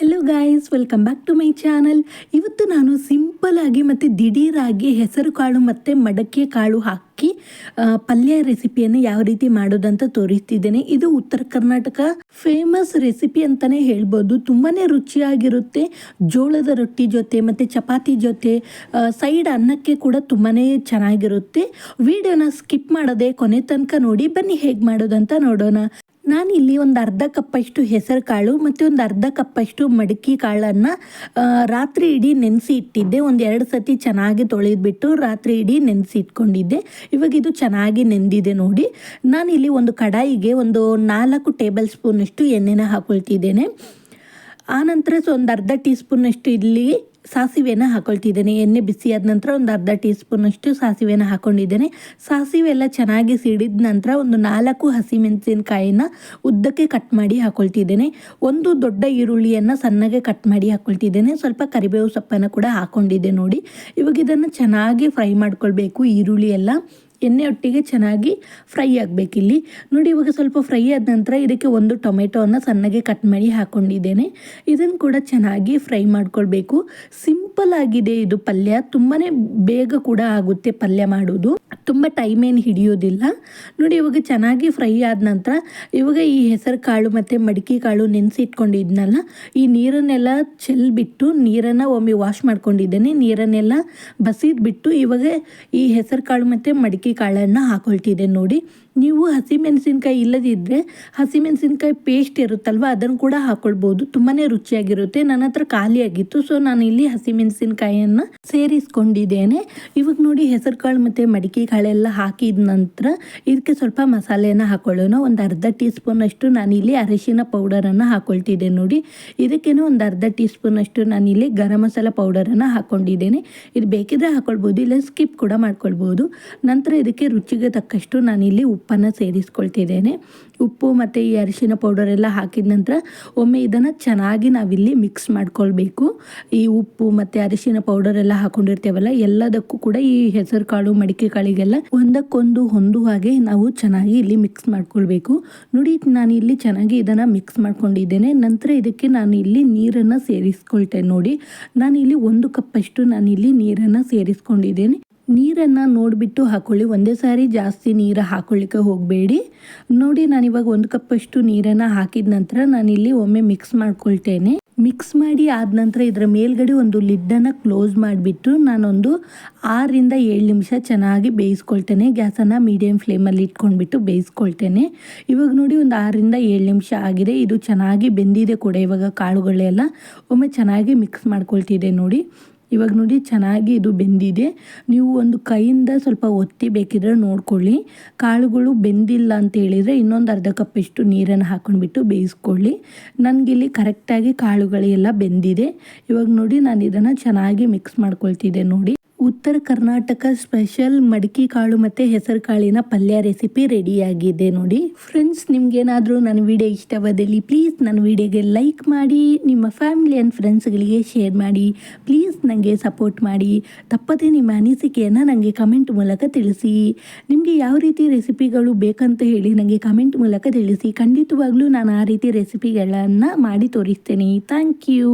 Hello guys welcome back to my channel ಇವತ್ತು ನಾನು simple ಆಗಿ ಮತ್ತು ದಿಢೀರಾಗಿ ಹೆಸರು ಕಾಳು ಮತ್ತು ಮಡಕೆ ಕಾಳು ಹಾಕಿ ಪಲ್ಯ ರೆಸಿಪಿಯನ್ನು ಯಾವ ರೀತಿ ಮಾಡೋದಂತ ತೋರಿಸ್ತಿದ್ದೇನೆ. ಇದು ಉತ್ತರ ಕರ್ನಾಟಕ ಫೇಮಸ್ ರೆಸಿಪಿ ಅಂತಲೇ ಹೇಳ್ಬೋದು. ತುಂಬಾ ರುಚಿಯಾಗಿರುತ್ತೆ. ಜೋಳದ ರೊಟ್ಟಿ ಜೊತೆ ಮತ್ತು ಚಪಾತಿ ಜೊತೆ ಸೈಡ್ ಅನ್ನಕ್ಕೆ ಕೂಡ ತುಂಬಾ ಚೆನ್ನಾಗಿರುತ್ತೆ. ವಿಡಿಯೋನ ಸ್ಕಿಪ್ ಮಾಡದೆ ಕೊನೆ ತನಕ ನೋಡಿ, ಬನ್ನಿ ಹೇಗೆ ಮಾಡೋದಂತ ನೋಡೋಣ. ನಾನಿಲ್ಲಿ ಒಂದು ಅರ್ಧ ಕಪ್ಪಷ್ಟು ಹೆಸರು ಕಾಳು ಮತ್ತು ಒಂದು ಅರ್ಧ ಕಪ್ಪಷ್ಟು ಮಡಕಿ ಕಾಳನ್ನು ರಾತ್ರಿ ಇಡೀ ನೆನೆಸಿ ಇಟ್ಟಿದ್ದೆ. ಒಂದು ಎರಡು ಸತಿ ಚೆನ್ನಾಗಿ ತೊಳೆದ್ಬಿಟ್ಟು ರಾತ್ರಿ ಇಡೀ ನೆನೆಸಿ ಇಟ್ಕೊಂಡಿದ್ದೆ. ಇವಾಗ ಇದು ಚೆನ್ನಾಗಿ ನೆಂದಿದೆ ನೋಡಿ. ನಾನಿಲ್ಲಿ ಒಂದು ಕಡಾಯಿಗೆ ಒಂದು ನಾಲ್ಕು ಟೇಬಲ್ ಸ್ಪೂನಷ್ಟು ಎಣ್ಣೆನ ಹಾಕೊಳ್ತಿದ್ದೇನೆ. ಆನಂತರ ಸೊ ಒಂದು ಅರ್ಧ ಟೀ ಸ್ಪೂನಷ್ಟು ಇಲ್ಲಿ ಸಾಸಿವೆನ ಹಾಕೊಳ್ತಿದ್ದೇನೆ. ಎಣ್ಣೆ ಬಿಸಿ ಆದ ನಂತರ ಒಂದು ಅರ್ಧ ಟೀ ಸ್ಪೂನಷ್ಟು ಸಾಸಿವೆನ ಹಾಕೊಂಡಿದ್ದೇನೆ. ಸಾಸಿವೆ ಎಲ್ಲ ಚೆನ್ನಾಗಿ ಸಿಡಿದ ನಂತರ ಒಂದು ನಾಲ್ಕು ಹಸಿಮೆಣಸಿನಕಾಯಿನ ಉದ್ದಕ್ಕೆ ಕಟ್ ಮಾಡಿ ಹಾಕೊಳ್ತಿದ್ದೇನೆ. ಒಂದು ದೊಡ್ಡ ಈರುಳ್ಳಿಯನ್ನು ಸಣ್ಣಗೆ ಕಟ್ ಮಾಡಿ ಹಾಕೊಳ್ತಿದ್ದೇನೆ. ಸ್ವಲ್ಪ ಕರಿಬೇವು ಸೊಪ್ಪನ್ನು ಕೂಡ ಹಾಕೊಂಡಿದ್ದೆ ನೋಡಿ. ಇವಾಗ ಇದನ್ನು ಚೆನ್ನಾಗಿ ಫ್ರೈ ಮಾಡ್ಕೊಳ್ಬೇಕು ಈರುಳ್ಳಿ ಎಲ್ಲ ಎಣ್ಣೆ ಒಟ್ಟಿಗೆ ಚೆನ್ನಾಗಿ ಫ್ರೈ ಆಗಬೇಕಿಲ್ಲಿ ನೋಡಿ ಇವಾಗ ಸ್ವಲ್ಪ ಫ್ರೈ ಆದ ನಂತರ ಇದಕ್ಕೆ ಒಂದು ಟೊಮೆಟೊವನ್ನು ಸಣ್ಣಗೆ ಕಟ್ ಮಾಡಿ ಹಾಕ್ಕೊಂಡಿದ್ದೇನೆ ಇದನ್ನು ಕೂಡ ಚೆನ್ನಾಗಿ ಫ್ರೈ ಮಾಡ್ಕೊಳ್ಬೇಕು. ಸಿಂಪಲ್ ಆಗಿದೆ ಇದು ಪಲ್ಯ. ತುಂಬಾ ಬೇಗ ಕೂಡ ಆಗುತ್ತೆ ಪಲ್ಯ ಮಾಡೋದು ತುಂಬ ಟೈಮ್ ಏನು ಹಿಡಿಯೋದಿಲ್ಲ. ನೋಡಿ, ಇವಾಗ ಚೆನ್ನಾಗಿ ಫ್ರೈ ಆದ ನಂತರ ಇವಾಗ ಈ ಹೆಸರು ಕಾಳು ಮತ್ತು ಮಡಿಕೆ ಕಾಳು ನೆನೆಸಿ ಇಟ್ಕೊಂಡಿದ್ನಲ್ಲ, ಈ ನೀರನ್ನೆಲ್ಲ ಚೆಲ್ಬಿಟ್ಟು ನೀರನ್ನು ಒಮ್ಮೆ ವಾಶ್ ಮಾಡ್ಕೊಂಡಿದ್ದೇನೆ. ನೀರನ್ನೆಲ್ಲ ಬಸಿದ್ಬಿಟ್ಟು ಇವಾಗ ಈ ಹೆಸರು ಕಾಳು ಮತ್ತು ಮಡಿಕೆ ಕಾಳನ್ನು ಹಾಕೊಳ್ತಿದ್ದೆ ನೋಡಿ. ನೀವು ಹಸಿಮೆಣಸಿನ್ಕಾಯಿ ಇಲ್ಲದಿದ್ದರೆ ಹಸಿಮೆಣಸಿನ್ಕಾಯಿ ಪೇಸ್ಟ್ ಇರುತ್ತಲ್ವ, ಅದನ್ನು ಕೂಡ ಹಾಕೊಳ್ಬೋದು. ತುಂಬಾ ರುಚಿಯಾಗಿರುತ್ತೆ, ನನ್ನ ಹತ್ರ ಖಾಲಿಯಾಗಿತ್ತು. ಸೊ ನಾನು ಇಲ್ಲಿ ಹಸಿಮೆಣಸಿನ್ಕಾಯಿಯನ್ನು ಸೇರಿಸ್ಕೊಂಡಿದ್ದೇನೆ. ಇವಾಗ ನೋಡಿ ಹೆಸರು ಕಾಳು ಮತ್ತು ಮಡಿಕೆ ಕಾಳೆಲ್ಲ ಹಾಕಿದ ನಂತರ ಇದಕ್ಕೆ ಸ್ವಲ್ಪ ಮಸಾಲೆಯನ್ನು ಹಾಕೊಳ್ಳೋಣ. ಒಂದು ಅರ್ಧ ಟೀ ಸ್ಪೂನಷ್ಟು ನಾನಿಲ್ಲಿ ಅರಿಶಿನ ಪೌಡರನ್ನು ಹಾಕೊಳ್ತಿದ್ದೆ ನೋಡಿ. ಇದಕ್ಕೇನು ಒಂದು ಅರ್ಧ ಟೀ ಸ್ಪೂನಷ್ಟು ನಾನಿಲ್ಲಿ ಗರಂ ಮಸಾಲ ಪೌಡರನ್ನು ಹಾಕ್ಕೊಂಡಿದ್ದೇನೆ ಇದು ಬೇಕಿದ್ರೆ ಹಾಕೊಳ್ಬೋದು, ಇಲ್ಲ ಸ್ಕಿಪ್ ಕೂಡ ಮಾಡ್ಕೊಳ್ಬೋದು. ನಂತರ ಇದಕ್ಕೆ ರುಚಿಗೆ ತಕ್ಕಷ್ಟು ನಾನಿಲ್ಲಿ ಉಪ್ಪನ್ನು ಸೇರಿಸ್ಕೊಳ್ತಿದ್ದೇನೆ. ಉಪ್ಪು ಮತ್ತು ಈ ಅರಿಶಿನ ಪೌಡರ್ ಎಲ್ಲ ಹಾಕಿದ ನಂತರ ಒಮ್ಮೆ ಇದನ್ನು ಚೆನ್ನಾಗಿ ನಾವಿಲ್ಲಿ ಮಿಕ್ಸ್ ಮಾಡ್ಕೊಳ್ಬೇಕು. ಈ ಉಪ್ಪು ಮತ್ತು ಅರಿಶಿನ ಪೌಡರ್ ಎಲ್ಲ ಹಾಕೊಂಡಿರ್ತೇವಲ್ಲ, ಎಲ್ಲದಕ್ಕೂ ಕೂಡ ಈ ಹೆಸರು ಕಾಳು, ಮಡಿಕೆ ಕಾಳಿಗೆಲ್ಲ ಒಂದಕ್ಕೊಂದು ಹೊಂದು ಹಾಗೆ ನಾವು ಚೆನ್ನಾಗಿ ಇಲ್ಲಿ ಮಿಕ್ಸ್ ಮಾಡ್ಕೊಳ್ಬೇಕು. ನೋಡಿ, ನಾನು ಇಲ್ಲಿ ಚೆನ್ನಾಗಿ ಇದನ್ನು ಮಿಕ್ಸ್ ಮಾಡ್ಕೊಂಡಿದ್ದೇನೆ. ನಂತರ ಇದಕ್ಕೆ ನಾನು ಇಲ್ಲಿ ನೀರನ್ನು ಸೇರಿಸ್ಕೊಳ್ತೇನೆ ನೋಡಿ. ನಾನು ಇಲ್ಲಿ ಒಂದು ಕಪ್ಪಷ್ಟು ನಾನು ಇಲ್ಲಿ ನೀರನ್ನು ಸೇರಿಸ್ಕೊಂಡಿದ್ದೇನೆ. ನೀರನ್ನು ನೋಡಿಬಿಟ್ಟು ಹಾಕೊಳ್ಳಿ. ಒಂದೇ ಸಾರಿ ಜಾಸ್ತಿ ನೀರು ಹಾಕೊಳ್ಳಿಕ್ಕೆ ಹೋಗಬೇಡಿ. ನೋಡಿ ನಾನಿವಾಗ ಒಂದು ಕಪ್ಪಷ್ಟು ನೀರನ್ನು ಹಾಕಿದ ನಂತರ ನಾನಿಲ್ಲಿ ಒಮ್ಮೆ ಮಿಕ್ಸ್ ಮಾಡ್ಕೊಳ್ತೇನೆ. ಮಿಕ್ಸ್ ಮಾಡಿ ಆದ ನಂತರ ಇದರ ಮೇಲ್ಗಡೆ ಒಂದು ಲಿಡ್ಡನ್ನು ಕ್ಲೋಸ್ ಮಾಡಿಬಿಟ್ಟು ನಾನೊಂದು ಆರರಿಂದ ಏಳು ನಿಮಿಷ ಚೆನ್ನಾಗಿ ಬೇಯಿಸ್ಕೊಳ್ತೇನೆ. ಗ್ಯಾಸನ್ನು ಮೀಡಿಯಮ್ ಫ್ಲೇಮಲ್ಲಿ ಇಟ್ಕೊಂಡ್ಬಿಟ್ಟು ಬೇಯಿಸ್ಕೊಳ್ತೇನೆ. ಇವಾಗ ನೋಡಿ, ಒಂದು ಆರರಿಂದ ಏಳು ನಿಮಿಷ ಆಗಿದೆ. ಇದು ಚೆನ್ನಾಗಿ ಬೆಂದಿದೆ ಕೂಡ ಇವಾಗ ಕಾಳುಗಳೆಲ್ಲ ಒಮ್ಮೆ ಚೆನ್ನಾಗಿ ಮಿಕ್ಸ್ ಮಾಡ್ಕೊಳ್ತಿದೆ ನೋಡಿ. ಇವಾಗ ನೋಡಿ ಚೆನ್ನಾಗಿ ಇದು ಬೆಂದಿದೆ. ನೀವು ಒಂದು ಕೈಯಿಂದ ಸ್ವಲ್ಪ ಒತ್ತಿ ಬೇಕಿದ್ರೆ ನೋಡ್ಕೊಳ್ಳಿ. ಕಾಳುಗಳು ಬೆಂದಿಲ್ಲ ಅಂತ ಹೇಳಿದರೆ ಇನ್ನೊಂದು ಅರ್ಧ ಕಪ್ಪಿಷ್ಟು ನೀರನ್ನು ಹಾಕೊಂಡ್ಬಿಟ್ಟು ಬೇಯಿಸ್ಕೊಳ್ಳಿ. ನನಗಿಲ್ಲಿ ಕರೆಕ್ಟಾಗಿ ಕಾಳುಗಳೆಲ್ಲ ಬೆಂದಿದೆ. ಇವಾಗ ನೋಡಿ ನಾನು ಇದನ್ನು ಚೆನ್ನಾಗಿ ಮಿಕ್ಸ್ ಮಾಡ್ಕೊಳ್ತಿದ್ದೆ ನೋಡಿ. ಉತ್ತರ ಕರ್ನಾಟಕ ಸ್ಪೆಷಲ್ ಮಡಿಕೆ ಕಾಳು ಮತ್ತು ಹೆಸರು ಕಾಳಿನ ಪಲ್ಯ ರೆಸಿಪಿ ರೆಡಿಯಾಗಿದೆ ನೋಡಿ. ಫ್ರೆಂಡ್ಸ್, ನಿಮಗೇನಾದರೂ ನನ್ನ ವಿಡಿಯೋ ಇಷ್ಟವಾದಲ್ಲಿ ಪ್ಲೀಸ್ ನನ್ನ ವಿಡಿಯೋಗೆ ಲೈಕ್ ಮಾಡಿ, ನಿಮ್ಮ ಫ್ಯಾಮಿಲಿ ಆ್ಯಂಡ್ ಫ್ರೆಂಡ್ಸ್ಗಳಿಗೆ ಶೇರ್ ಮಾಡಿ ಪ್ಲೀಸ್ ನನಗೆ ಸಪೋರ್ಟ್ ಮಾಡಿ. ತಪ್ಪದೇ ನಿಮ್ಮ ಅನಿಸಿಕೆಯನ್ನು ನನಗೆ ಕಮೆಂಟ್ ಮೂಲಕ ತಿಳಿಸಿ. ನಿಮಗೆ ಯಾವ ರೀತಿ ರೆಸಿಪಿಗಳು ಬೇಕಂತ ಹೇಳಿ ನನಗೆ ಕಮೆಂಟ್ ಮೂಲಕ ತಿಳಿಸಿ. ಖಂಡಿತವಾಗ್ಲೂ ನಾನು ಆ ರೀತಿ ರೆಸಿಪಿಗಳನ್ನು ಮಾಡಿ ತೋರಿಸ್ತೇನೆ. Thank you